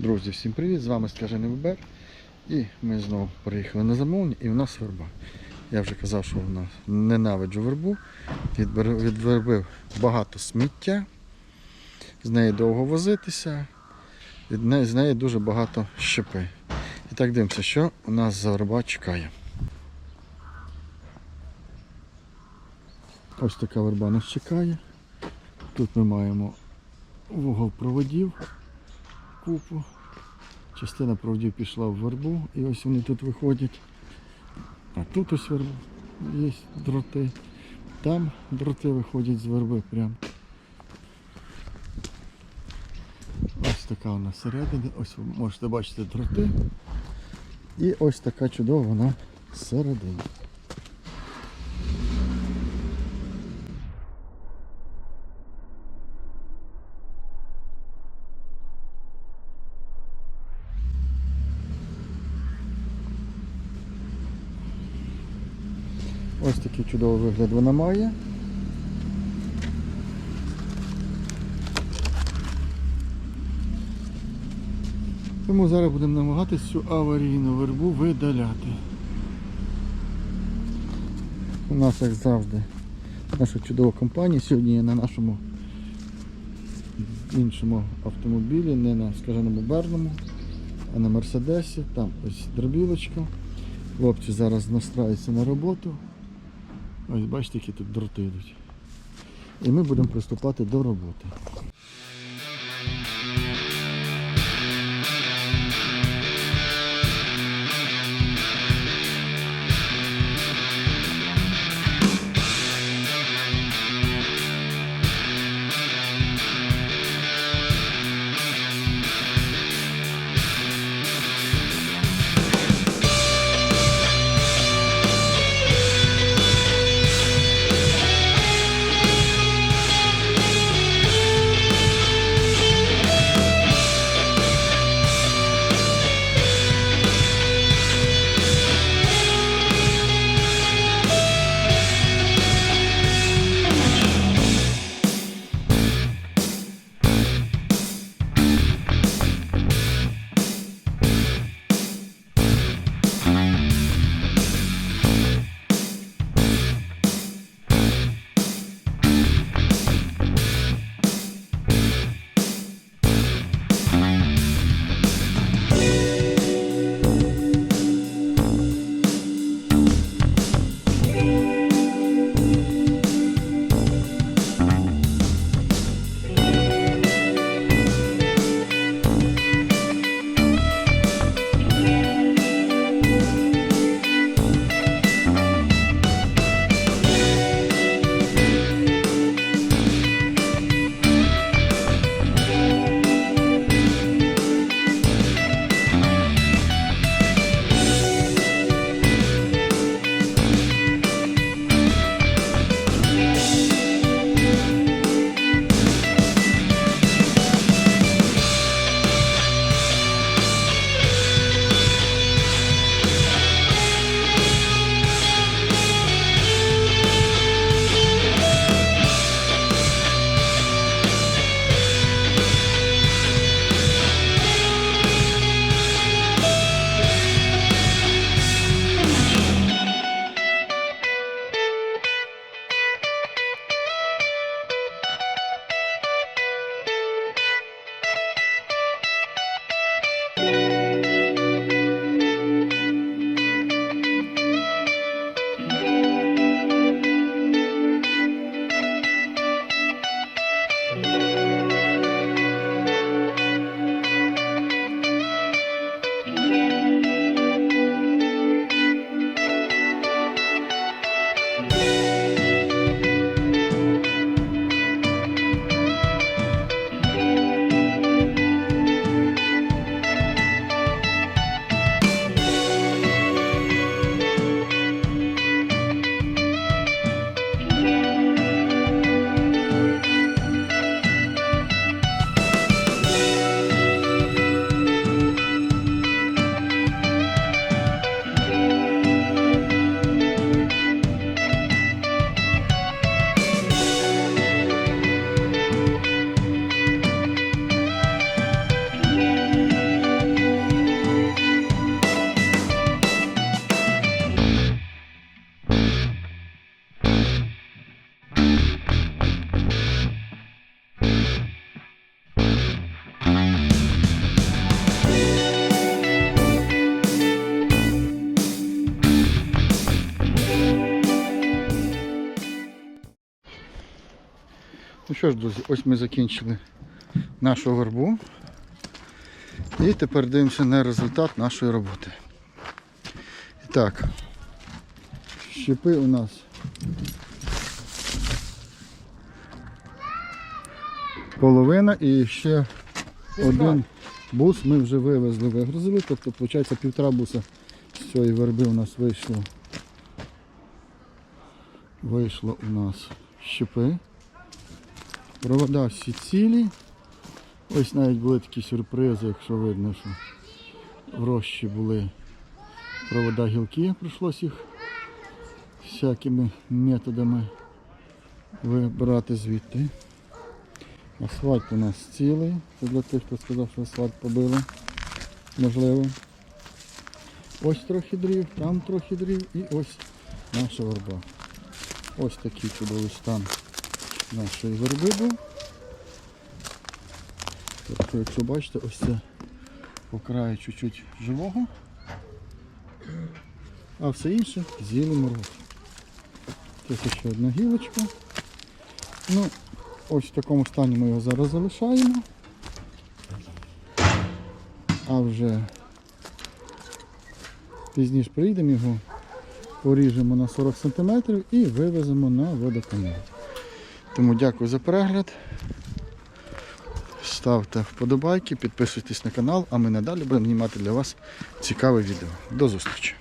Друзі, всім привіт! З вами Скажений Вибер. І ми знову приїхали на замовлення і в нас верба. Я вже казав, що в нас ненавиджу вербу. Від, вер- багато сміття, з нею довго возитися, неї, з неї дуже багато щепи. І так дивимося, що у нас за верба чекає. Ось така верба нас чекає. Тут ми маємо вугол проводів купу. Частина проводів пішла в вербу і ось вони тут виходять. А тут ось верба є дроти. Там дроти виходять з верби прямо. Ось така вона всередині. Ось ви можете бачити дроти. І ось така чудова вона всередині. Ось такий чудовий вигляд вона має. Тому зараз будемо намагатися цю аварійну вербу видаляти. У нас, як завжди, наша чудова компанія. Сьогодні я на нашому іншому автомобілі, не на скаженому Берному, а на Мерседесі. Там ось дробілочка. Хлопці зараз настраюються на роботу. Ось бачите, які тут дроти йдуть. І ми будемо приступати до роботи. Що ж, друзі, ось ми закінчили нашу вербу. І тепер дивимося на результат нашої роботи. І так, щепи у нас половина і ще один бус ми вже вивезли, вигрузили. Тобто, виходить, півтора буса з цієї верби у нас вийшло. Вийшло у нас щепи. Провода всі цілі. Ось навіть були такі сюрпризи, якщо видно, що в рощі були провода гілки, прийшлося їх всякими методами вибирати звідти. Асфальт у нас цілий. Це для тих, хто сказав, що асфальт побили. Можливо. Ось трохи дрів, там трохи дрів і ось наша верба. Ось такий чудовий стан нашої верби був. Тобто, якщо бачите, ось це по краю чуть-чуть живого, а все інше з'їли мороз. Це ще одна гілочка. Ну, ось в такому стані ми його зараз залишаємо. А вже пізніше прийдемо його, поріжемо на 40 см і вивеземо на водоканал. Тому дякую за перегляд. Ставте вподобайки, підписуйтесь на канал, а ми надалі будемо знімати для вас цікаве відео. До зустрічі!